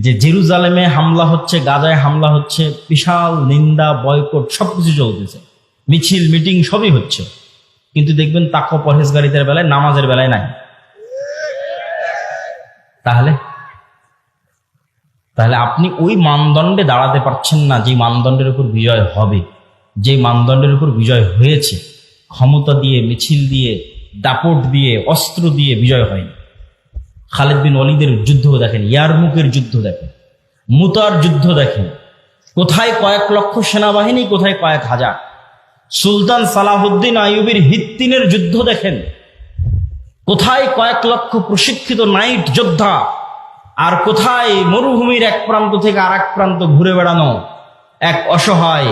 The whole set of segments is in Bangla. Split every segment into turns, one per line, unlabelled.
যে জেরুজালেমে হামলা হচ্ছে, গাজায় হামলা হচ্ছে, বিশাল নিন্দা, বয়কট, সবকিছু চলতেছে। মিছিল, মিটিং, সবই হচ্ছে। কিন্তু দেখবেন তাকো পরহেজগারিদের বেলায়, নামাজের বেলায় নাই। তাহলে? তাহলে আপনি ওই মানদণ্ডে দাঁড়াতে পারছেন না যে মানদণ্ডের উপর বিজয় হবে। যে মানদণ্ডের উপর বিজয় হয়েছে, ক্ষমতা দিয়ে, মিছিল দিয়ে, দাপট দিয়ে, অস্ত্র দিয়ে বিজয় হয়নি। খালেদ বিন অলিদের যুদ্ধ দেখেন, ইয়ারমুকের যুদ্ধ দেখেন, মুতার যুদ্ধ দেখেন। কোথায় কয়েক লক্ষ সেনাবাহিনী, কোথায় কয়েক হাজার। সুলতান সালাহুদ্দিন আইয়ুবের হিত্তিনের যুদ্ধ দেখেন। কোথায় কয়েক লক্ষ প্রশিক্ষিত নাইট যোদ্ধা, আর কোথায় মরুভূমির এক প্রান্ত থেকে আর প্রান্ত ঘুরে বেড়ানো এক অসহায়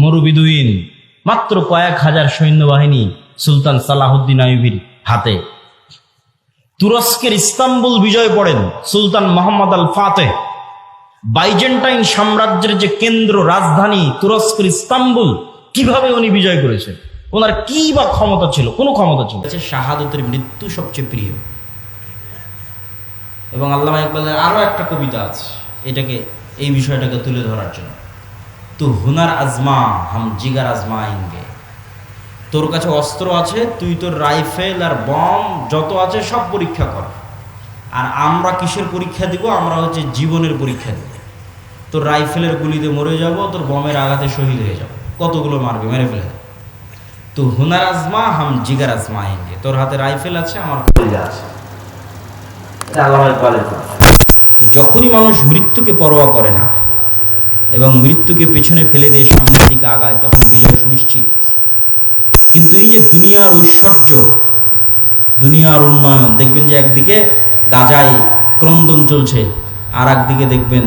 মরুবিদুইন। মাত্র কয়েক হাজার সৈন্যবাহিনী সুলতান সালাহুদ্দিন আইয়ুবির হাতে। তুরস্কের ইস্তাম্বুল বিজয় পড়েন সুলতান মোহাম্মদ আল ফাতেহ বাইজেন্টাইন সাম্রাজ্যের যে কেন্দ্র রাজধানী তুরস্কের ইস্তাম্বুল, কীভাবে উনি বিজয় করেছেন? ওনার কি বা ক্ষমতা ছিল? কোনো ক্ষমতা ছিল শাহাদতের মৃত্যু সবচেয়ে প্রিয়। এবং আল্লামা ইকবালের আরও একটা কবিতা আছে, এটাকে, এই বিষয়টাকে তুলে ধরার জন্য। তু হুনার আজমা হাম জিগার আজমা ইনগে তোর কাছে অস্ত্র আছে তুই তোর রাইফেল আর বম যত আছে সব পরীক্ষা কর। আর আমরা কিসের পরীক্ষা দিব? আমরা হচ্ছে জীবনের পরীক্ষা দিব। তোর রাইফেলের গুলিতে মরে যাব তোর বমের আঘাতে শহীদ হয়ে যাব। কতগুলো মারবে? মেরে ফেলে। তো হুনার আজমা হাম জিগার আজমা আইনগে। তোর হাতে রাইফেল আছে আমার কলিজা আছে। তো যখনই মানুষ মৃত্যুকে পরোয়া করে না এবং মৃত্যুকে পেছনে ফেলে দিয়ে সামনের দিকে আগায় তখন বিজয় সুনিশ্চিত। কিন্তু এই যে দুনিয়ার ঐশ্বর্য, দুনিয়ার উন্নয়ন, দেখবেন যে একদিকে গাজায় ক্রন্দন চলছে আর একদিকে দেখবেন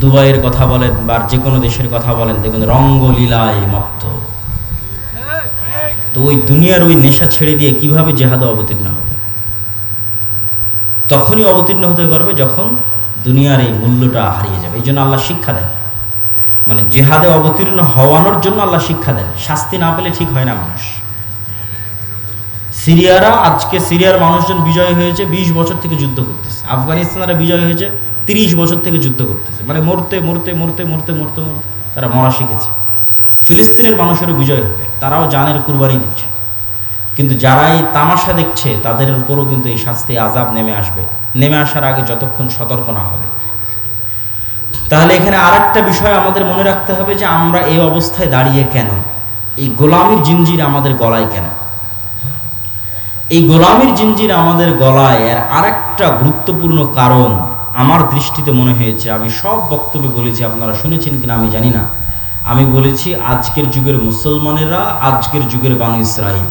দুবাইয়ের কথা বলেন বা যে কোনো দেশের কথা বলেন, দেখবেন রঙ্গলীলায় মত্ত। তো ওই দুনিয়ার ওই নেশা ছেড়ে দিয়ে কীভাবে জেহাদে অবতীর্ণ হবে? তখনই অবতীর্ণ হতে পারবে যখন দুনিয়ার এই মূল্যটা হারিয়ে যাবে। এই জন্য আল্লাহ শিক্ষা দেন। মানে জেহাদে অবতীর্ণ হওয়ানোর জন্য আল্লাহ শিক্ষা দেন। শাস্তি না পেলে ঠিক হয় না মানুষ। সিরিয়ারা আজকে সিরিয়ার মানুষজন বিজয় হয়েছে, বিশ বছর থেকে যুদ্ধ করতেছে। আফগানিস্তানেরা বিজয় হয়েছে, তিরিশ বছর থেকে যুদ্ধ করতেছে। মানে মরতে মরতে মরতে মরতে মরতে মরতে তারা মরা শিখেছে। ফিলিস্তিনের মানুষেরও বিজয় হবে। তারাও জানের কুরবানি দিচ্ছে। কিন্তু যারা এই তামাশা দেখছে, তাদের উপরও কিন্তু এই শাস্তি আজাব নেমে আসবে। নেমে আসার আগে যতক্ষণ সতর্ক না হবে। তাহলে এখানে আরেকটা বিষয় আমাদের মনে রাখতে হবে যে আমরা এই অবস্থায় দাঁড়িয়ে কেন? এই গোলামির জিঞ্জির আমাদের গলায় কেন? এই গোলামির জিঞ্জির আমাদের গলায় এর আরেকটা গুরুত্বপূর্ণ কারণ আমার দৃষ্টিতে মনে হয়েছে। আমি সব বক্তব্যে বলেছি, আপনারা শুনেছেন কিনা আমি জানি না। আমি বলেছি, আজকের যুগের মুসলমানেরা, আজকের যুগের বানু ইসরায়েল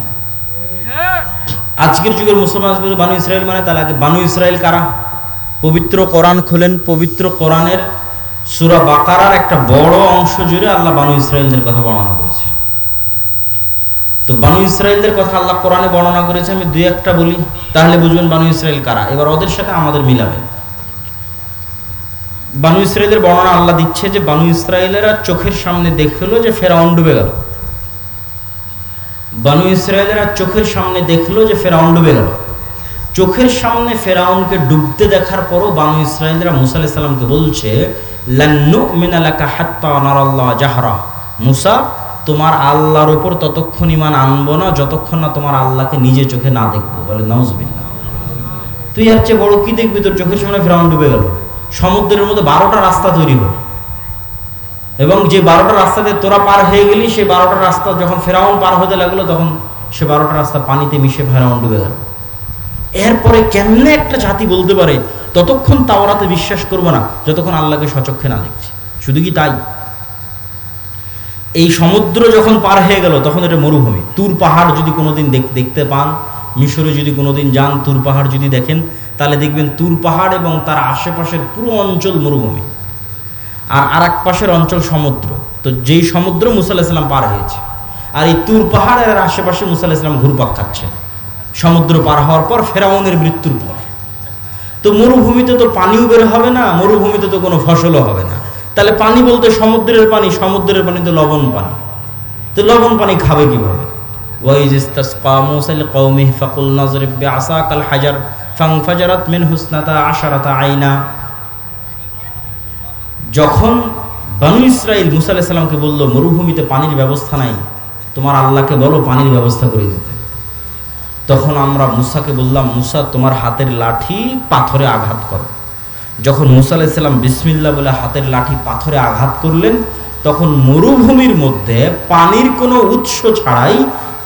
আজকের যুগের মুসলমান বানু ইসরায়েল মানে তাহলে আগে বানু ইসরায়েল কারা? পবিত্র কোরআন খোলেন, পবিত্র কোরআনের সুরা বাকারার একটা বড় অংশ জুড়ে আল্লাহ বানু ইসরায়েলদের কথা বর্ণনা করেছে। তো বানু ইসরায়েলদের কথা আল্লাহ কোরআনে বর্ণনা করেছে, আমি দুই একটা বলি, তাহলে বুঝবেন বানু ইসরায়েল কারা। এবার ওদের সাথে আমাদের মিলাবেন। বানু ইসরায়েলের বর্ণনা আল্লাহ দিচ্ছে যে বানু ইসরায়েলেরা চোখের সামনে দেখল যে ফেরাউন ডুবে গেল। বানু ইসরায়েলেরা চোখের সামনে দেখল যে ফেরাউন ডুবে গেল। চোখের সামনে ফেরাউনকে ডুবতে দেখার পরও বানু ইসরায়েলরা মুসা আলাইহিস সালামকে বলছে মুসা, তোমার আল্লাহর উপর ততক্ষণ ইমান আনব না, যতক্ষণ না তোমার আল্লাহকে নিজে চোখে না দেখব। বলে, নাউজবিল্লাহ। তুই আর চেয়ে বড় কি দেখবি? তোর চোখের সামনে ফেরাউন ডুবে গেল। সমুদ্রের মধ্যে বারোটা রাস্তা তৈরি হলো। এবং যে বারোটা রাস্তাতে তোরা পার হয়ে গেলি, সে বারোটা রাস্তা যখন ফেরাউন পার হতে লাগল, তখন সে বারোটা রাস্তা পানিতে মিশে ফেরাউন ডুবে গেল। এরপরে কেমনে একটা জাতি বলতে পারে ততক্ষণ তাওরাতে বিশ্বাস করব না, যতক্ষণ আল্লাহকে সচক্ষে না দেখছি। শুধু কি তাই? এই সমুদ্র যখন পার হয়ে গেল, তখন এটা মরুভূমি। তুর পাহাড় যদি কোনোদিন দেখ- দেখতে পান, মিশরে যদি কোনোদিন যান, তুর পাহাড় যদি দেখেন, তাহলে দেখবেন তুর পাহাড় এবং তার আশেপাশের পুরো অঞ্চল মরুভূমি। আর আর এক পাশের অঞ্চল সমুদ্র। তো যেই সমুদ্র মুসা আলাহিসাল্লাম পার হয়েছে, আর এই তুর পাহাড়ের আশেপাশে মুসা আলাহিসাল্লাম ঘুরপাক খাচ্ছে। সমুদ্র পার হওয়ার পর ফেরাউনের মৃত্যুর পর। তো মরুভূমিতে তো পানিও বের হবে না, মরুভূমিতে তো কোনো ফসলও হবে না। তাহলে পানি বলতে সমুদ্রের পানি সমুদ্রের পানি তো লবণ পানি। তো লবণ পানি খাবে কীভাবে? যখন বানু ইসরাইল মুসা বলল, মরুভূমিতে পানির ব্যবস্থা নাই, তোমার আল্লাহকে বলো পানির ব্যবস্থা করে দিতে। তখন আমরা মুসাকে বললাম, মুসা, তোমার হাতের লাঠি পাথরে আঘাত করো। যখন মুসা আলাইসাল্লাম বিসমিল্লা বলে হাতের লাঠি পাথরে আঘাত করলেন, তখন মরুভূমির মধ্যে পানির কোনো উৎস ছাড়াই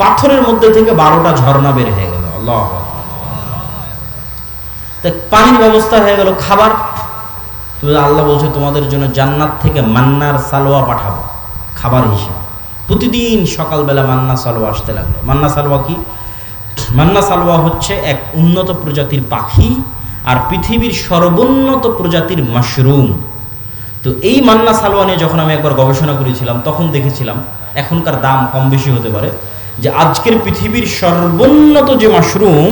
পাথরের মধ্যে থেকে বারোটা ঝর্ণা বের হয়ে গেল। আল্লাহ পানির ব্যবস্থা হয়ে গেল খাবার। তো আল্লাহ বলছে, তোমাদের জন্য জান্নাত থেকে মান্নার সালোয়া পাঠাবো, খাবার হিসেবে। প্রতিদিন সকালবেলা মান্না সালোয়া আসতে লাগল। মান্না সালোয়া কি? মান্না সালোয়া হচ্ছে এক উন্নত প্রজাতির পাখি আর পৃথিবীর সর্বোন্নত প্রজাতির মাশরুম। তো এই মান্না সালোয়া নিয়ে যখন আমি একবার গবেষণা করেছিলাম, তখন দেখেছিলাম এখনকার দাম কম বেশি হতে পারে, যে আজকের পৃথিবীর সর্বোন্নত যে মাশরুম,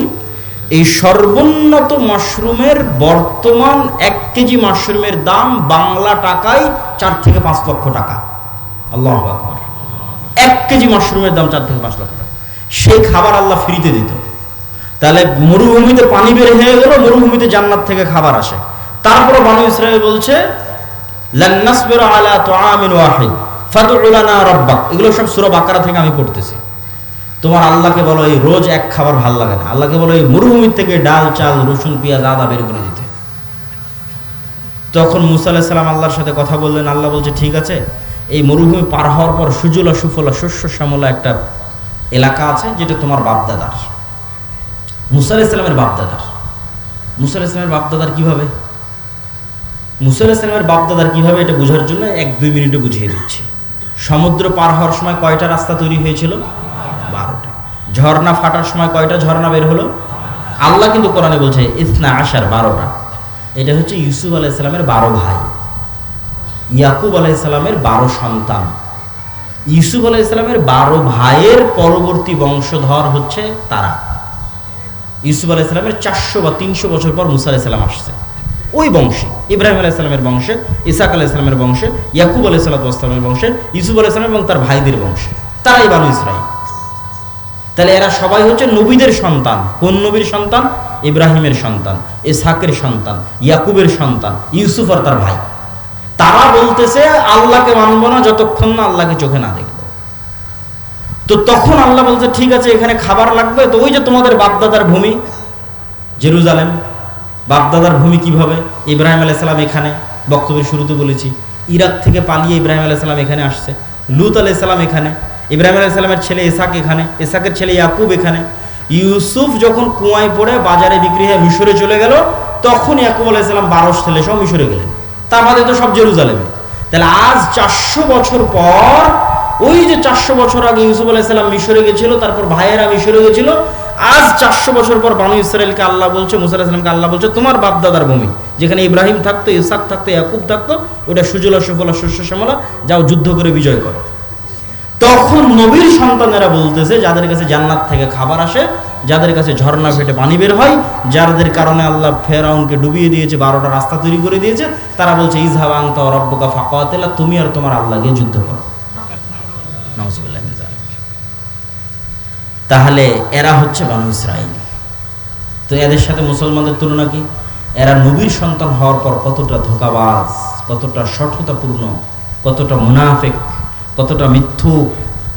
এই সর্বোন্নত মাশরুমের বর্তমান এক কেজি মাশরুমের দাম বাংলা টাকায় চার থেকে পাঁচ লক্ষ টাকা। আল্লাহ এক কেজি মাশরুমের দাম চার থেকে পাঁচ লক্ষ টাকা। সেই খাবার আল্লাহ ফ্রিতে দিত। তাহলে মরুভূমিতে পানি বের হয়ে গেল, মরুভূমিতে জান্নাত থেকে খাবার আসে। তারপরে বানু ইসরায়েল বলছে লান্নাসবিরু আলা তুআমিন ওয়াহিদ, ফাদউ লানা রাব্বাক। এগুলো সব সূরা বাকারা থেকে আমি পড়তেছি। তোমার আল্লাহকে বলো, এই রোজ এক খাবার ভালো লাগে না। আল্লাহকে বলো, এই মরুভূমির থেকে ডাল, চাল, রসুন, পেঁয়াজ, আদা বের করে দিতে। তখন মুসা সালাম আল্লাহর সাথে কথা বললেন। আল্লাহ বলছে, ঠিক আছে, এই মরুভূমি পার হওয়ার পর সুজলা সুফলা শস্য শ্যামলা একটা এলাকা আছে যেটা তোমার বাপদাদার। মুসা আলাহিস সালামের বাপদাদার। মুসা আলাহিস সালামের বাপদাদার কীভাবে? মুসা আলাহিস সালামের বাপদাদার কীভাবে এটা বোঝার জন্য এক দুই মিনিটে বুঝিয়ে দিচ্ছি। সমুদ্র পার হওয়ার সময় কয়টা রাস্তা তৈরি হয়েছিল? বারোটা। ঝর্ণা ফাটার সময় কয়টা ঝর্ণা বের হলো? আল্লাহ কিন্তু কোরআনে বলছে, ইসনা আসার বারোটা। এটা হচ্ছে ইউসুফ আলাইসালামের বারো ভাই। ইয়াকুব আলাইসালামের বারো সন্তান। ইউসুফ আলাইসালামের বারো ভাইয়ের পরবর্তী বংশধর হচ্ছে তারা। ইউসুফ আলাইসালামের চারশো বা তিনশো বছর পর মুসা আলাইসালাম আসছে। ওই বংশে, ইব্রাহিম আলাইসালামের বংশে, ইসাক আলাইসালামের বংশে, ইয়াকুব আলাহ আলাইসালামের বংশে, ইউসুফ আলাইসালাম এবং তার ভাইদের বংশে। তারাই বানু ইসরাইল তাহলে এরা সবাই হচ্ছে নবীদের সন্তান। কোন নবীর সন্তান? ইব্রাহিমের সন্তান, ইসাকের সন্তান, ইয়াকুবের সন্তান, ইউসুফ আর তার ভাই। তারা বলতেছে, আল্লাহকে মানবো না, যতক্ষণ না আল্লাহকে চোখে না দেখব। তো তখন আল্লাহ বলছে, ঠিক আছে, এখানে খাবার লাগবে। তো ওই যে তোমাদের বাপদাদার ভূমি, জেরুজালেম। বাপদাদার ভূমি কীভাবে? ইব্রাহিম আলাইসালাম এখানে, বক্তব্যের শুরুতে বলেছি। ইরাক থেকে পালিয়ে ইব্রাহিম আলাইসালাম এখানে আসছে। লুত আলাইসালাম এখানে, ইব্রাহিম আলাইসালামের ছেলে এসাক এখানে, ইসাকের ছেলে ইয়াকুব এখানে। ইউসুফ যখন কুয়ায় পড়ে, বাজারে বিক্রি হয়ে মিশরে চলে গেল, তখন ইয়াকুব আলাইসালাম বারোশ ছেলে সব মিশরে গেলেন। তার বাদে তো সব জেরুজালেমে। তাহলে আজ চারশো বছর পর, ওই যে চারশো বছর আগে ইউসুফ আলাইসাল্লাম মিশরে গেছিল, তারপর ভাইয়েরা মিশরে গেছিল, আজ চারশো বছর পর বানু ইসরায়েলকে আল্লাহ বলছে, মুসা আল্লাহ বলছে, তোমার বাপদাদার ভূমি, যেখানে ইব্রাহিম থাকতো ইসাক থাকতো, ইয়াকুব থাকতো, ওটা সুজলা, সুফলা শস্য শ্যামলা, যাও যুদ্ধ করে বিজয় করো। তখন নবীর সন্তানেরা বলতেছে, যাদের কাছে জান্নাত থেকে খাবার আসে যাদের কাছে ঝর্ণা ফেটে পানি বের হয়, যাদের কারণে আল্লাহ ফেরাউনকে ডুবিয়ে দিয়েছে, বারোটা রাস্তা তৈরি করে দিয়েছে, তারা বলছে ইজহাব আংতা রব্বকা ফাকাতেলা, তুমি আর তোমার আল্লাহ গিয়ে যুদ্ধ করো। তাহলে এরা হচ্ছে বানু ইসরাইল। তো এদের সাথে মুসলমানদের তুলনা কি? এরা নবীর সন্তান হওয়ার পর কতটা ধোকাবাজ, কতটা সঠতাপূর্ণ কতটা মুনাফেক, কতটা মিথ্যু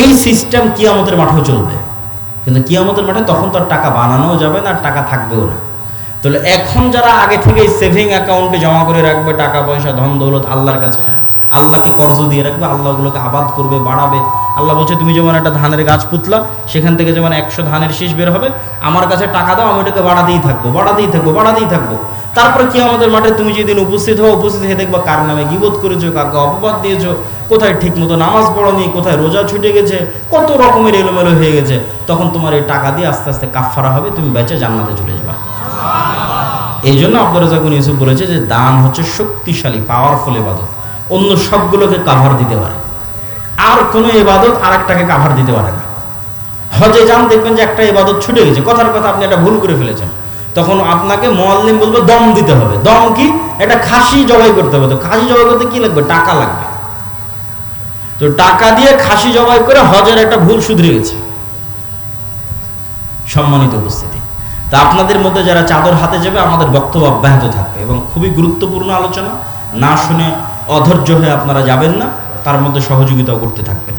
এই সিস্টেম কিয়ামতের মাঠেও চলবে। কিন্তু কিয়ামতের মাঠে তখন তো টাকা বানানোও যাবে না টাকা থাকবেও না। তাহলে এখন যারা আগে থেকে সেভিং অ্যাকাউন্টে জমা করে রাখবে, টাকা পয়সা, ধন, দৌলত, আল্লাহর কাছে, আল্লাহকে কর্জ দিয়ে রাখবে, আল্লাহ ওগুলোকে আবাদ করবে, বাড়াবে। আল্লাহ বলছে, তুমি যেমন একটা ধানের গাছ পুতলা, সেখান থেকে যেমন একশো ধানের শীষ বের হবে, আমার কাছে টাকা দাও, আমি ওটাকে বাড়াতেই থাকব বাড়াতেই থাকব বাড়াতেই থাকব। তারপরে কি আমাদের মাঠে তুমি যেদিন উপস্থিত হও, উপস্থিত হয়ে দেখবা কার নামে গিবোধ করেছ কাকে অপবাদ দিয়েছ কোথায় ঠিক মতো নামাজ পড়নি, কোথায় রোজা ছুটে গেছে, কত রকমের এলোমেলো হয়ে গেছে, তখন তোমার এই টাকা দিয়ে আস্তে আস্তে কাফারা হবে, তুমি বেঁচে জান্নাতে চলে যাবা। এই জন্য আব্দুল ইউসুফ বলেছে যে, দান হচ্ছে শক্তিশালী পাওয়ারফুল এবাদত অন্য সবগুলোকে কাভার দিতে পারে। আর কোনো এবাদত আর একটাকে কাভার দিতে পারে না। হজে যান, দেখবেন যে একটা এবাদত ছুটে গেছে। কথার কথা আপনি একটা ভুল করে ফেলেছেন। তখন আপনাকে মোয়াল্লিম বলবে, দম দিতে হবে। দম কি? এটা খাসি জবাই করতে হবে। তো খাসি জবাই করতে কি লাগবে? টাকা লাগবে। তো টাকা দিয়ে খাসি জবাই করে হজের একটা ভুল শুধরে গেছে। সম্মানিত উপস্থিতি। তা আপনাদের মধ্যে যারা চাদর হাতে যাবে, আমাদের বক্তব্য অব্যাহত থাকবে এবং খুবই গুরুত্বপূর্ণ আলোচনা। না শুনে অধৈর্য হয়ে আপনারা যাবেন না, তার মধ্যে সহযোগিতাও করতে থাকবেন।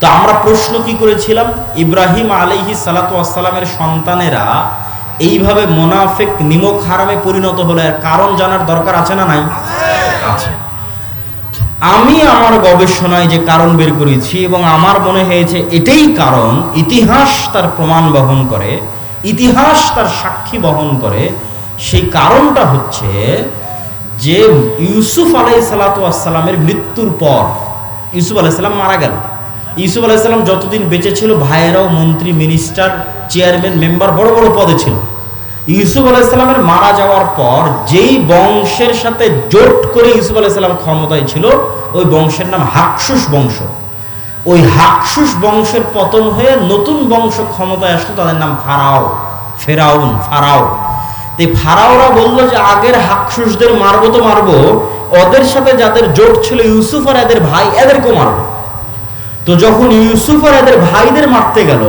তো আমরা প্রশ্ন কি করেছিলাম? ইব্রাহিম আলিহি সালাতামের সন্তানেরা এইভাবে মোনাফেক নিমক হারামে পরিণত হলে কারণ জানার দরকার আছে না নাই? আছে। আমি আমার গবেষণায় যে কারণ বের করেছি এবং আমার মনে হয়েছে এটাই কারণ, ইতিহাস তার প্রমাণ বহন করে, ইতিহাস তার সাক্ষী বহন করে, সেই কারণটা হচ্ছে যে ইউসুফ আলাই সালাতামের মৃত্যুর পর, ইউসুফ আলাইসাল্লাম মারা গেল। ইউসুফ আলাইসাল্লাম যতদিন বেঁচে ছিল, ভাইয়েরাও মন্ত্রী, মিনিস্টার, চেয়ারম্যান, মেম্বার বড় বড় পদে ছিল। ইউসুফ আলাইসাল্লামের মারা যাওয়ার পর যেই বংশের সাথে জোট করে ইউসুফ আলাইসাল্লাম ক্ষমতায় ছিল, ওই বংশের নাম হাকসুস বংশ। ওই হাকসুস বংশের পতন হয়ে নতুন বংশ ক্ষমতায় আসলো, তাদের নাম ফারাও, ফেরাউন, ফারাও। এই ফারাওরা বলল যে, আগের হাকসুসদের মারবো তো মারবো, ওদের সাথে যাদের জোট ছিল ইউসুফ আর এদের ভাই, এদেরকেও মারবো। তো যখন ইউসুফ আর এদের ভাইদের মারতে গেল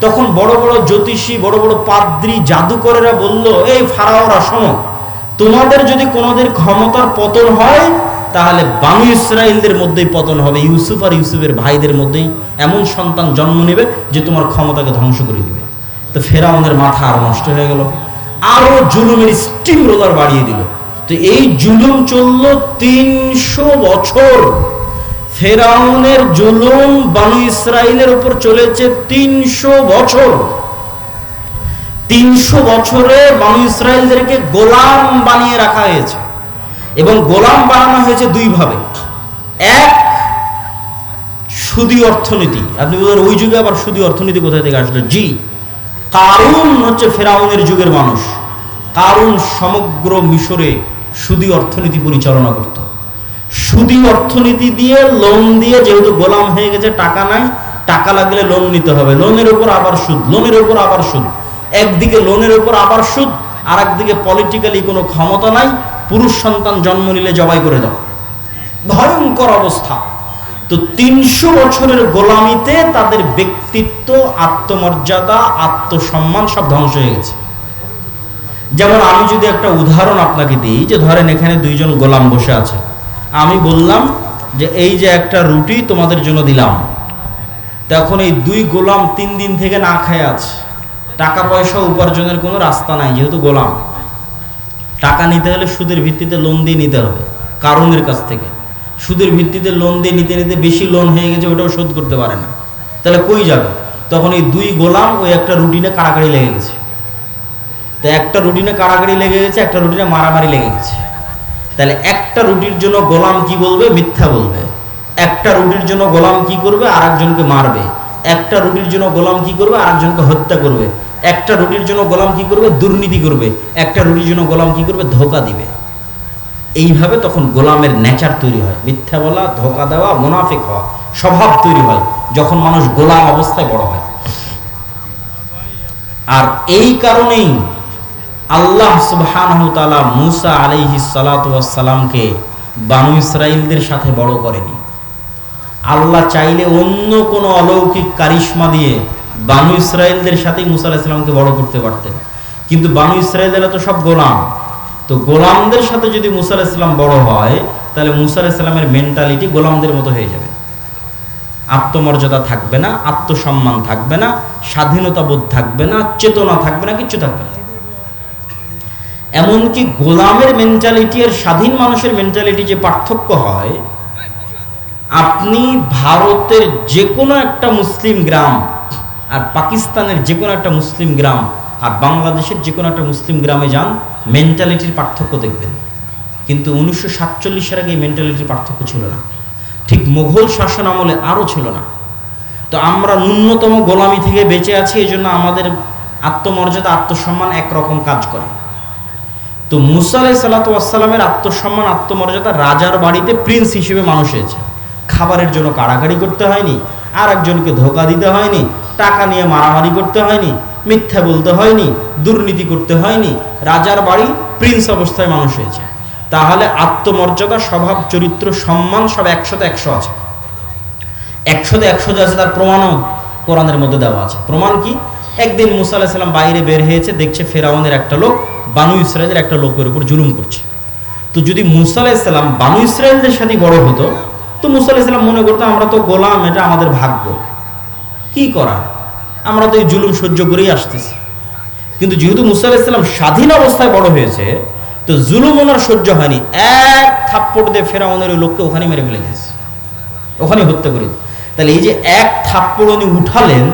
তখন বড় বড় জ্যোতিষী, বড় বড় পাদ্রী, জাদুকরেরা বলল, এই ফারাওরা, শোনো, তোমাদের যদি কোনোদিন ক্ষমতার পতন হয়, তাহলে বানু ইসরায়েলদের মধ্যেই পতন হবে। ইউসুফ আর ইউসুফের ভাইদের মধ্যেই এমন সন্তান জন্ম নেবে যে তোমার ক্ষমতাকে ধ্বংস করে দিবে। তো ফেরাউনের মাথা আরও নষ্ট হয়ে গেল। আরও জুলুমের স্টিম রোলার বাড়িয়ে দিল। তো এই জুলুম চলল তিনশো বছর। ফেরাউনের জুলুম বানু ইসরায়েলের উপর চলেছে তিনশো বছর। তিনশো বছরে বানু ইসরায়েলদেরকে গোলাম বানিয়ে রাখা হয়েছে। এবং গোলাম বানানো হয়েছে দুইভাবে। এক, সুদি অর্থনীতি। আপনি বলেন, ওই যুগে আবার সুদি অর্থনীতি কোথায় থেকে আসলো? জি, কারুন হচ্ছে ফেরাউনের যুগের মানুষ। কারুন সমগ্র মিশরে সুদি অর্থনীতি পরিচালনা করত। সুদি অর্থনীতি দিয়ে লোন দিয়ে যেহেতু গোলাম হয়ে গেছে, টাকা নাই, টাকা লাগলে লোন নিতে হবে। লোনের উপর আবার সুদ লোনের উপর আবার সুদ। একদিকে লোনের উপর আবার সুদ আর একদিকে পলিটিক্যালি কোনো ক্ষমতা নাই, পুরুষ সন্তান জন্ম নিলে জবাই করে দাও। ভয়ঙ্কর অবস্থা। তো তিনশো বছরের গোলামিতে তাদের ব্যক্তিত্ব, আত্মমর্যাদা, আত্মসম্মান সব ধ্বংস হয়ে গেছে। যেমন আমি যদি একটা উদাহরণ আপনাকে দিই, যে ধরেন এখানে দুইজন গোলাম বসে আছে। আমি বললাম যে এই যে একটা রুটি তোমাদের জন্য দিলাম। তখন এই দুই গোলাম তিন দিন থেকে না খায় আছে টাকা পয়সা উপার্জনের কোনো রাস্তা নাই, যেহেতু গোলাম। টাকা নিতে হলে সুদের ভিত্তিতে লোন দিয়ে নিতে হবে কারণের কাছ থেকে। সুদের ভিত্তিতে লোন দিয়ে নিতে নিতে বেশি লোন হয়ে গেছে, ওটাও শোধ করতে পারে না। তাহলে কই যাবে? তখন এই দুই গোলাম ওই একটা রুটিনে কাড়াকাড়ি লেগে গেছে। তো একটা রুটিনে কাড়াকাড়ি লেগে গেছে, একটা রুটিনে মারামারি লেগে গেছে। তাহলে একটা রুটির জন্য গোলাম কি বলবে? মিথ্যা বলবে। একটা রুটির জন্য গোলাম কি করবে? আর একজনকে মারবে। একটা রুটির জন্য গোলাম কি করবে? আর একজনকে হত্যা করবে। একটা রুটির জন্য গোলাম কি করবে? দুর্নীতি করবে। একটা রুটির জন্য গোলাম কি করবে? ধোকা দিবে। এইভাবে তখন গোলামের নেচার তৈরি হয়। মিথ্যা বলা, ধোকা দেওয়া, মুনাফিক হওয়া, স্বভাব তৈরি হয় যখন মানুষ গোলাম অবস্থায় বড় হয়। আর এই কারণেই আল্লাহ সুবহানাহু তাআলা মুসা আলাইহি সালাতামকে বানু ইসরাইলদের সাথে বড় করেনি। আল্লাহ চাইলে অন্য কোনো অলৌকিক কারিশমা দিয়ে বানু ইসরায়েলদের সাথেই মুসা আলাইসাল্লামকে বড় করতে পারতেন। কিন্তু বানু ইসরায়েলরা তো সব গোলাম। তো গোলামদের সাথে যদি মুসা আলাইসাল্লাম বড় হয়, তাহলে মুসা আলাইসাল্লামের মেন্টালিটি গোলামদের মতো হয়ে যাবে। আত্মমর্যাদা থাকবে না, আত্মসম্মান থাকবে না স্বাধীনতা বোধ থাকবে না, চেতনা থাকবে না, কিচ্ছু থাকবে না। এমনকি গোলামের মেন্টালিটি আর স্বাধীন মানুষের মেন্টালিটি যে পার্থক্য হয়, আপনি ভারতের যে কোনো একটা মুসলিম গ্রাম আর পাকিস্তানের যে কোনো একটা মুসলিম গ্রাম আর বাংলাদেশের যে কোনো একটা মুসলিম গ্রামে যান মেন্টালিটির পার্থক্য দেখবেন। কিন্তু উনিশশো সাতচল্লিশের আগে এই মেন্টালিটির পার্থক্য ছিল না। ঠিক মুঘল শাসন আমলে আরও ছিল না। তো আমরা ন্যূনতম গোলামি থেকে বেঁচে আছি এই জন্য আমাদের আত্মমর্যাদা, আত্মসম্মান একরকম কাজ করে। তো মুসা আলাই সাল্লাতামের আত্মসম্মান, আত্মমর্যাদা রাজার বাড়িতে প্রিন্স হিসেবে মানুষ হয়েছে। খাবারের জন্য কাড়াকাড়ি করতে হয়নি আর একজনকে ধোকা দিতে হয়নি, টাকা নিয়ে মারামারি করতে হয়নি, মিথ্যা বলতে হয়নি, দুর্নীতি করতে হয়নি, রাজার বাড়ি প্রিন্স অবস্থায় মানুষ হয়েছে। তাহলে আত্মমর্যাদা, স্বভাব, চরিত্র, সম্মান সব একশোতে একশো আছে। একশোতে একশো যে আছে তার প্রমাণও কোরআনের মধ্যে দেওয়া আছে। প্রমাণ কি? একদিন মুসা আলাহিসাল্লাম বাইরে বের হয়েছে, দেখছে ফেরাউনের একটা লোক বানু ইসরায়েলের একটা লোকের উপর জুলুম করছে। তো যদি মুসা আলাহিসাল্লাম বানু ইসরায়েলদের সাথে বড় হতো, তো মুসা আলাহিসাল্লাম মনে করতো, আমরা তো গোলাম, এটা আমাদের ভাগ্য। কি করা? আমরা তো এই জুলুম সহ্য করেই আসতেছি। কিন্তু যেহেতু মুসা আলাহিসাল্লাম স্বাধীন অবস্থায় বড় হয়েছে, তো জুলুম ওনার সহ্য হয়নি। এক থাপ্পড় দিয়ে ফেরাউনের ওই লোককে ওখানে মেরে ফেলে দিয়েছে। ওখানে হত্যা করে তাহলে এই যে এক থাপ্পড় উনি উঠালেন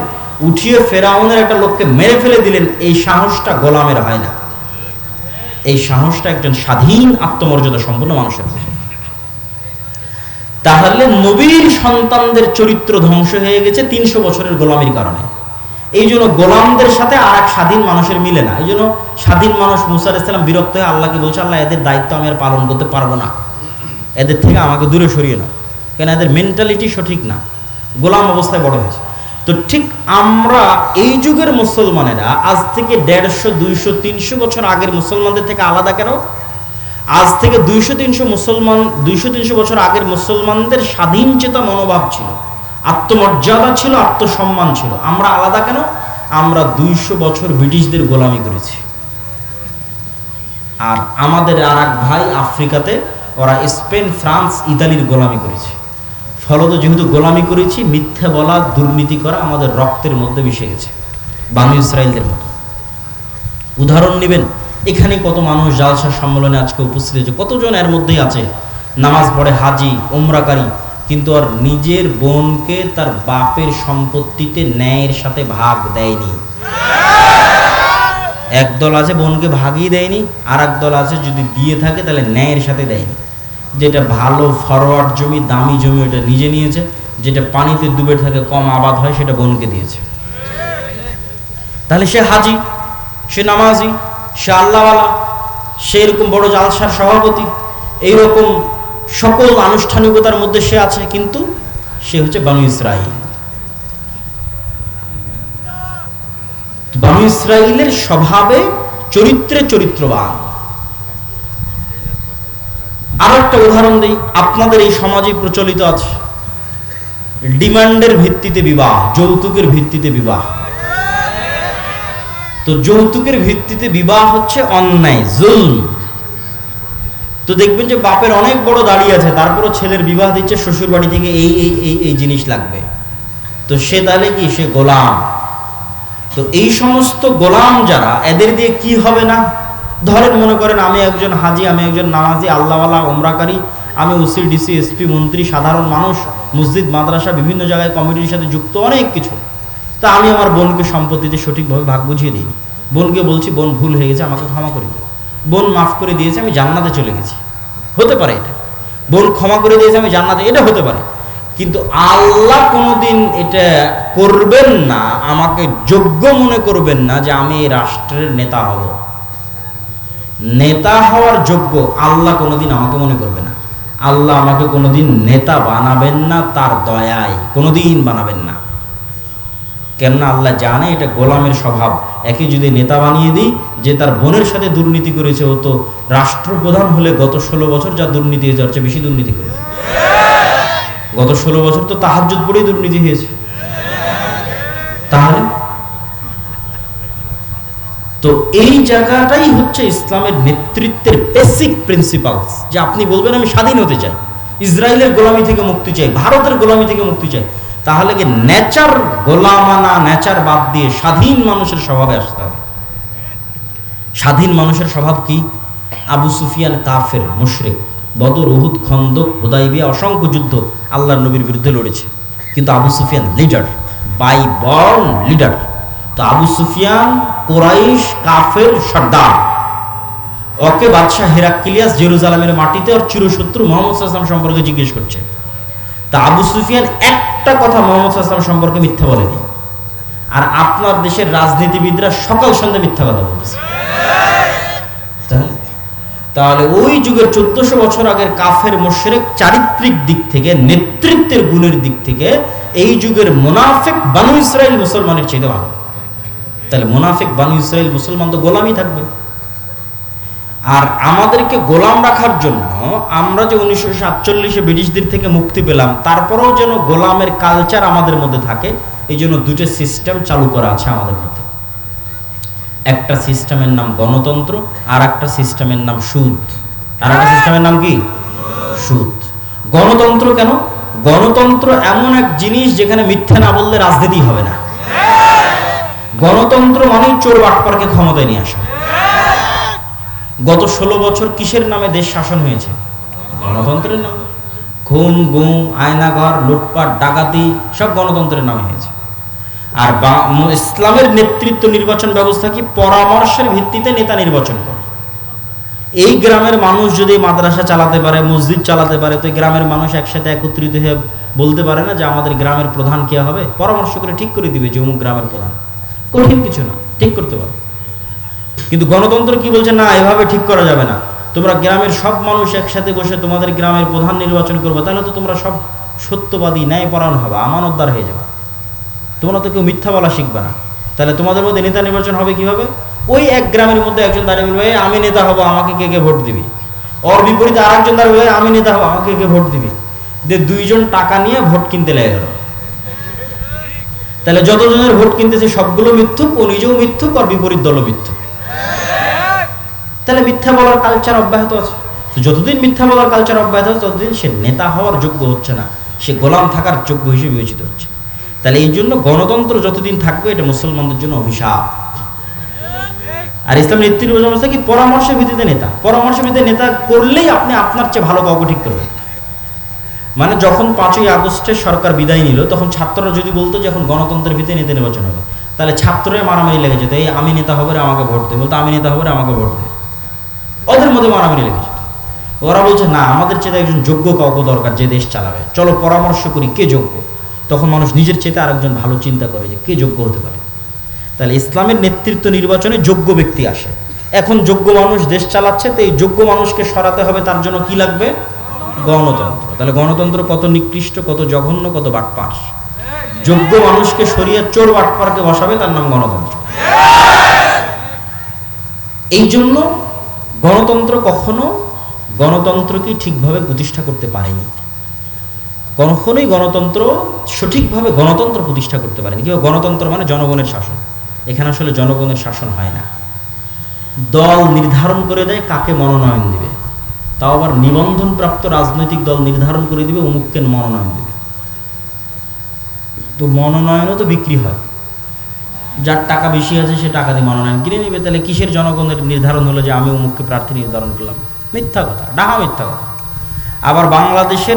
উঠিয়ে ফেরাউনের একটা লোককে মেরে ফেলে দিলেন, এই সাহসটা গোলামের হয় না। এই সাহসটা একজন স্বাধীন আত্মমর্যাদা সম্পন্ন মানুষের তাহলে নবীর সন্তানদের চরিত্র ধ্বংস হয়ে গেছে তিনশো বছরের গোলামির কারণে। এই জন্য গোলামদের সাথে আর এক স্বাধীন মানুষের মিলে না। এই জন্য স্বাধীন মানুষ মুসার ইসলাম বিরক্ত হয়ে আল্লাহকে বলছে, আল্লাহ, এদের দায়িত্ব আমি আর পালন করতে পারব না। এদের থেকে আমাকে দূরে সরিয়ে নাও। কেন? এদের মেন্টালিটি সঠিক না। গোলাম অবস্থায় বড় হয়েছে। তো ঠিক আমরা এই যুগের মুসলমানেরা আজ থেকে দেড়শো, দুইশো, তিনশো বছর আগের মুসলমানদের থেকে আলাদা কেন? আজ থেকে দুইশো, তিনশো মুসলমান, দুইশো, তিনশো বছর আগের মুসলমানদের স্বাধীন চেতা মনোভাব ছিল, আত্মমর্যাদা ছিল, আত্মসম্মান ছিল। আমরা আলাদা কেন? আমরা দুইশো বছর ব্রিটিশদের গোলামি করেছি। আর আমাদের আর এক ভাই আফ্রিকাতে, ওরা স্পেন, ফ্রান্স, ইতালির গোলামি করেছে। ফলত যেহেতু গোলামি করেছি, মিথ্যা বলা, দুর্নীতি করা আমাদের রক্তের মধ্যে মিশে গেছে, বানু ইসরায়েলদের মতো। উদাহরণ নেবেন, এখানে কত মানুষ জালসা সম্মেলনে আজকে উপস্থিত হয়েছে, কতজন এর মধ্যেই আছে? নামাজ পড়ে হাজি ওমরাকারী কিন্তু আর নিজের বোনকে তার বাপের সম্পত্তিতে ন্যায়ের সাথে ভাগ দেয়নি। এক দল আছে, বোনকে ভাগই দেয়নি আর দল আছে, যদি দিয়ে থাকে তাহলে ন্যায়ের সাথে দেয়নি। যেটা ভালো ফরওয়ার্ড জমি, দামি জমি ওটা নিজে নিয়েছে, যেটা পানিতে ডুবে থাকে, কম আবাদ হয়, সেটা বোনকে দিয়েছে। তাহলে সে হাজি, সে নামাজি, সে আল্লাহওয়ালা, সে এরকম বড় জালসার সভাপতি, এইরকম সকল আনুষ্ঠানিকতার মধ্যে সে আছে, কিন্তু সে হচ্ছে বানু ইসরাইল বানু ইসরাইলের স্বভাবে চরিত্রে চরিত্রবান। আর একটা উদাহরণ দিই, আপনাদের এই সমাজে প্রচলিত আছে। ডিমান্ডের ভিত্তিতে বিবাহ, যৌতুকের ভিত্তিতে বিবাহ। তো যৌতুকের ভিত্তিতে বিবাহ হচ্ছে অন্যায় জুল তো দেখবেন যে বাপের অনেক বড় দাড়ি আছে, তারপরও ছেলের বিবাহ দিচ্ছে শ্বশুর বাড়ি থেকে এই এই এই এই জিনিস লাগবে। তো সে তাহলে কি? সে গোলাম। তো এই সমস্ত গোলাম যারা, এদের দিয়ে কি হবে না? ধরেন মনে করেন আমি একজন হাজি, আমি একজন নামাজি, আল্লাহওয়ালা ওমরাকারী আমি ওসি, ডিসি, এসপি, মন্ত্রী, সাধারণ মানুষ, মসজিদ, মাদ্রাসা, বিভিন্ন জায়গায় কমিটির সাথে যুক্ত অনেক কিছু। তা আমি আমার বোনকে সম্পত্তিতে সঠিকভাবে ভাগ বুঝিয়ে দিই বোনকে বলছি, বোন, ভুল হয়ে গেছে, আমাকে ক্ষমা করে দিও। বোন মাফ করে দিয়েছে, আমি জান্নাতে চলে গেছি। হতে পারে এটা। বোন ক্ষমা করে দিয়েছে, আমি জান্নাতে, এটা হতে পারে। কিন্তু আল্লাহ কোনোদিন এটা করবেন না, আমাকে যোগ্য মনে করবেন না যে আমি এই রাষ্ট্রের নেতা হব। নেতা হওয়ার যোগ্য আল্লাহ কোনোদিন আমাকে মনে করবে না। আল্লাহ আমাকে কোনোদিন নেতা বানাবেন না, তার দয়ায় কোনোদিন বানাবেন না। কেননা আল্লাহ জানে এটা গোলামের স্বভাব। একে যদি নেতা বানিয়ে দিই, যে তার বোনের সাথে দুর্নীতি করেছে, ও তো রাষ্ট্রপ্রধান হলে গত ষোলো বছর যা দুর্নীতি হয়েছে বেশি দুর্নীতি করেছে গত ষোলো বছর তো তাহাজুদ পড়েই দুর্নীতি হয়েছে। তো এই জায়গাটাই হচ্ছে ইসলামের নেতৃত্বের বেসিক প্রিন্সিপালস যে আপনি বলবেন, আমি স্বাধীন হতে চাই, ইসরায়েলের গোলামি থেকে মুক্তি চাই, ভারতের গোলামি থেকে মুক্তি চাই। তাহলে কি নেচার গোলামানা, নেচার বাদ দিয়ে স্বাধীন মানুষের স্বভাবে আসতে হবে। স্বাধীন মানুষের স্বভাব কি? আবু সুফিয়ান কাফের মুশরিক, বদর, উহুদ, খন্দক, হুদাইবিয়া, অসংখ্য যুদ্ধ আল্লাহ নবীর বিরুদ্ধে লড়েছে। কিন্তু Abu Sufian leader by born leader তো আবু সুফিয়ান, কোরাইশ, কাফের, সর্দার। ওকে বাদশাহ হেরাক্কিলিয়াস জেরুজালামের মাটিতে ওর চিরশত্রু মোহাম্মদ সাল্লাম সম্পর্কে জিজ্ঞেস করছে। তা আবু সুফিয়ান একটা কথা মোহাম্মদ সাল্লাম সম্পর্কে মিথ্যা বলেনি। আর আপনার দেশের রাজনীতিবিদরা সকাল সন্ধ্যা মিথ্যা কথা বলতেছে। তাহলে ওই যুগের চোদ্দশো বছর আগের কাফের মোশেরেক চারিত্রিক দিক থেকে, নেতৃত্বের গুণের দিক থেকে, এই যুগের মোনাফেক বানু ইসরায়েল মুসলমানের চেয়ে ভালো। তাহলে মোনাফেক বানু ইসরায়েল মুসলমান তো গোলামই থাকবে। আর আমাদেরকে গোলাম রাখার জন্য আমরা যে উনিশশো সাতচল্লিশে ব্রিটিশদের থেকে মুক্তি পেলাম, তারপরেও যেন গোলামের কালচার আমাদের মধ্যে থাকে, এই জন্য দুটো সিস্টেম চালু করা আছে আমাদের মধ্যে। একটা সিস্টেমের নাম গণতন্ত্র, আর একটা সিস্টেমের নাম সুদ। আর একটা সিস্টেমের নাম কি? সুদ। গণতন্ত্র কেন? গণতন্ত্র এমন এক জিনিস যেখানে মিথ্যা না বললে রাজনীতি হবে না। গণতন্ত্র মানেই চোর বাটপারকে ক্ষমতায় নিয়ে আসা। গত ষোলো বছর কিসের নামে দেশ শাসন হয়েছে? গণতন্ত্রের নামে। খুন, গুম, আয়নাঘর, লুটপাট, ডাকাতি সব গণতন্ত্রের নামে হয়েছে। আর ইসলামের নেতৃত্ব নির্বাচন ব্যবস্থা কি পরামর্শের ভিত্তিতে নেতা নির্বাচন করে? এই গ্রামের মানুষ যদি মাদ্রাসা চালাতে পারে, মসজিদ চালাতে পারে, তো গ্রামের মানুষ একসাথে একত্রিত হয়ে বলতে পারে না যে আমাদের গ্রামের প্রধান কে হবে? পরামর্শ করে ঠিক করে দিবে যে অমুক গ্রামের প্রধান। কঠিন কিছু না, ঠিক করতে পারে। কিন্তু গণতন্ত্র কি বলছে? না, এভাবে ঠিক করা যাবে না। তোমরা গ্রামের সব মানুষ একসাথে বসে তোমাদের গ্রামের প্রধান নির্বাচন করবে, তাহলে তো তোমরা সব সত্যবাদী, ন্যায়পরায়ণ হবে, আমানতদার হয়ে যাবে। তোমরা তো কেউ মিথ্যা বলা শিখবে না। তাহলে তোমাদের মধ্যে নেতা নির্বাচন হবে কীভাবে? ওই এক গ্রামের মধ্যে একজন দাঁড়িয়ে বলবে আমি নেতা হব, আমাকে কে কে ভোট দিবি? ওর বিপরীতে আরেকজন দাঁড়িয়ে আমি নেতা হব, আমাকে কে ভোট দিবি? যে দুইজন টাকা নিয়ে ভোট কিনতে লেগে গেল। তাহলে যতজনের ভোট কিনতেছে সবগুলো মিথ্যুক ও নিজেও মিথ্যুক আর বিপরীত দলও মিথ্যুক। তাহলে মিথ্যা বলার কালচার অব্যাহত আছে। যতদিন মিথ্যা বলার কালচার অব্যাহত আছে, ততদিন সে নেতা হওয়ার যোগ্য হচ্ছে না। সে গোলাম থাকার যোগ্য হিসেবে বিবেচিত হচ্ছে। তাহলে এই জন্য গণতন্ত্র যতদিন থাকবে, এটা মুসলমানদের জন্য অভিশাপ। আর ইসলাম নীতি ব্যবস্থা কি পরামর্শের ভিত্তিতে নেতা? পরামর্শের ভিত্তিতে নেতা করলেই আপনি আপনার চেয়ে ভালো কাউকে ঠিক করবেন। মানে যখন পাঁচই আগস্টে সরকার বিদায় নিল, তখন ছাত্ররা যদি বলতো যে এখন গণতন্ত্রের ভিত্তিতে নেতা নির্বাচন হবে, তাহলে ছাত্ররা মারামারি লেগে যেত, এই আমি নেতা হবে আমাকে ভোট দে। বলতো, আমি নেতা হবে আমাকে ভোট দে। ওদের মধ্যে মারামারি লেগে যেত। ওরা বলছে, না, আমাদের চেয়ে একজন যোগ্য কাউকে দরকার যে দেশ চালাবে। চলো পরামর্শ করি কে যোগ্য। তখন মানুষ নিজের চেয়ে আরেকজন ভালো চিন্তা করে যে কে যোগ্য হতে পারে। তাহলে ইসলামের নেতৃত্ব নির্বাচনে যোগ্য ব্যক্তি আসে। এখন যোগ্য মানুষ দেশ চালাচ্ছে, তো এই যোগ্য মানুষকে সরাতে হবে, তার জন্য কি লাগবে? গণতন্ত্র। তাহলে গণতন্ত্র কত নিকৃষ্ট, কত জঘন্য, কত বাটপার? যোগ্য মানুষকে সরিয়ে চোর বাটপারকে বসাবে, তার নাম গণতন্ত্র। এই জন্য গণতন্ত্র কখনো গণতন্ত্রকে ঠিকভাবে প্রতিষ্ঠা করতে পারেনি। কখনোই গণতন্ত্র সঠিকভাবে গণতন্ত্র প্রতিষ্ঠা করতে পারেনি। কেউ গণতন্ত্র মানে জনগণের শাসন। এখানে আসলে জনগণের শাসন হয় না। দল নির্ধারণ করে দেয় কাকে মনোনয়ন দিবে। তাও আবার নিবন্ধনপ্রাপ্ত রাজনৈতিক দল নির্ধারণ করে দিবে, অমুককে মনোনয়ন দেবে। তো মনোনয়নও তো বিক্রি হয়। যার টাকা বেশি আছে, সে টাকা দিয়ে মনোনয়ন কিনে নেবে। তাহলে কিসের জনগণের নির্ধারণ হলো যে আমি অমুককে প্রার্থী নির্ধারণ করলাম? মিথ্যা কথা, ডাহা মিথ্যা কথা। আবার বাংলাদেশের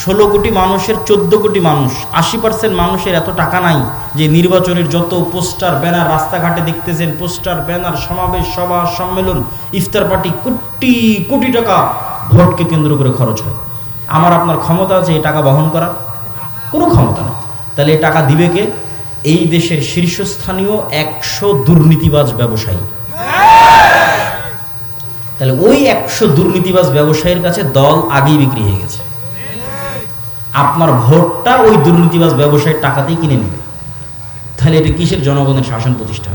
ষোলো কোটি মানুষের চোদ্দ কোটি মানুষ, আশি পার্সেন্ট মানুষের এত টাকা নাই যে নির্বাচনের যত পোস্টার, ব্যানার, রাস্তাঘাটে দেখতেছেন, পোস্টার, ব্যানার, সমাবেশ, সভা, সম্মেলন, ইফতার পার্টি, কোটি কোটি টাকা ভোটকে কেন্দ্র করে খরচ হয়। আমার আপনার ক্ষমতা আছে এই টাকা বহন করার? কোনো ক্ষমতা নেই। তাহলে এই টাকা দিবে কে? এই দেশের শীর্ষস্থানীয় একশো দুর্নীতিবাজ ব্যবসায়ী। তাহলে ওই একশো দুর্নীতিবাজ ব্যবসায়ীর কাছে দল আগেই বিক্রি হয়ে গেছে। আপনার ভোটটা ওই দুর্নীতিবাজ ব্যবসায়ীর টাকাতেই কিনে নেবে। তাহলে এটা কিসের জনগণের শাসন প্রতিষ্ঠা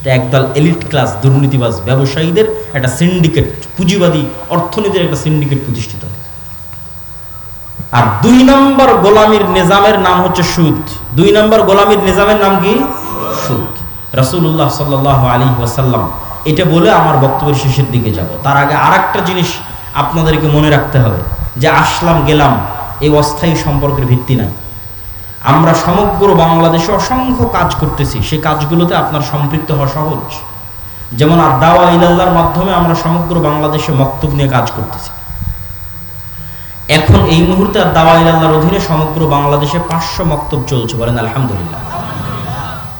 এটা একদল এলিট ক্লাস দুর্নীতিবাজ ব্যবসায়ীদের একটা সিন্ডিকেট, পুঁজিবাদী অর্থনীতির একটা সিন্ডিকেট প্রতিষ্ঠিত। আর দুই নম্বর গোলামীর নিজামের নাম হচ্ছে সুদ। দুই নম্বর গোলামীর নিজামের নাম কি? সুদ। রাসূলুল্লাহ সাল্লাহ আলী ওয়াসাল্লাম এটা বলে আমার বক্তব্যের শেষের দিকে যাব। তার আগে আর জিনিস আপনাদেরকে মনে রাখতে হবে। যে আসলাম, গেলাম এই অস্থায়ী সম্পর্কের ভিত্তি নাই। আমরা সমগ্র বাংলাদেশে অসংখ্য কাজ করতেছি। সেই কাজগুলোতে আপনার সম্পৃক্ত হওয়া সহজ। যেমন আদাওয়া ইলাল্লাহর মাধ্যমে আমরা সমগ্র বাংলাদেশে মক্তব নিয়ে কাজ করতেছি। এখন এই মুহূর্তে আর দাওয়া ইলাল্লাহর অধীনে সমগ্র বাংলাদেশে পাঁচশো মক্তব চলছে বলেন আলহামদুলিল্লাহ।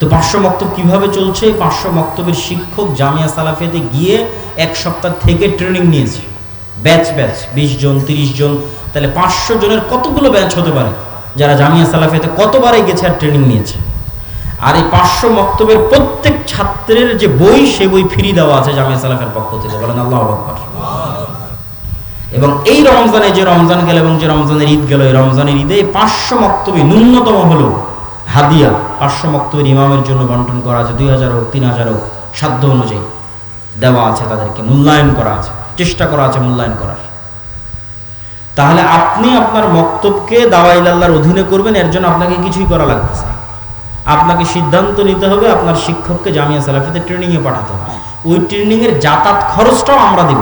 তো পাঁচশো মক্তব কীভাবে চলছে? পাঁচশো মক্তবের শিক্ষক জামিয়া সালাফিয়াতে গিয়ে এক সপ্তাহ থেকে ট্রেনিং নিয়েছে। ব্যাচ ব্যাচ, বিশ জন, তিরিশ জন তাহলে পাঁচশো জনের কতগুলো ব্যাচ হতে পারে? যারা জামিয়া সালাফিয়াতে কতবারই গেছে আর ট্রেনিং নিয়েছে। আর এই পাঁচশো মক্তবের প্রত্যেক ছাত্রের যে বই, সে বই ফ্রি দেওয়া আছে জামিয়া সালাফের পক্ষ থেকে। বলেন আল্লাহ এবং এই রমজানে যে রমজান গেল এবং যে রমজানের ঈদ গেল, এই রমজানের ঈদে পাঁচশো মক্তবে ন্যূনতম হলো হাদিয়া। পাঁচশো মক্তবের ইমামের জন্য বন্টন করা আছে, দুই হাজার হোক, তিন হাজার হোক, সাধ্য অনুযায়ী দেওয়া আছে তাদেরকে, মূল্যায়ন করা আছে, চেষ্টা করা আছে মূল্যায়ন করার। তাহলে আপনি আপনার মক্তবকে দাওয়াইলাল্লাহর অধীনে করবেন, এর জন্য আপনাকে কিছুই করা লাগতেছে আপনাকে সিদ্ধান্ত নিতে হবে, আপনার শিক্ষককে জামিয়া সালাফিতে ট্রেনিংয়ে পাঠাতে হবে। ওই ট্রেনিংয়ের যাতায়াত খরচটাও আমরা দিব।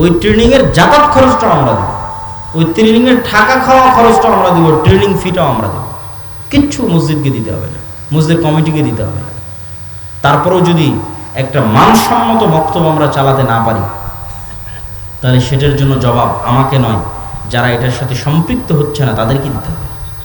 ওই ট্রেনিংয়ের যাতায়াত খরচটাও আমরা দেবো। ওই ট্রেনিংয়ের থাকা খাওয়া খরচটাও আমরা দেবো ট্রেনিং ফিটাও আমরা দেবো। কিচ্ছু মসজিদকে দিতে হবে না মসজিদ কমিটিকে দিতে হবে না। তারপরেও যদি একটা মানসম্মত বক্তব্য আমরা চালাতে না পারি তাহলে সেটার জন্য জবাব আমাকে নয়। যারা এটার সাথে সম্পৃক্ত হচ্ছে না, তাদেরকে দিতে হবে।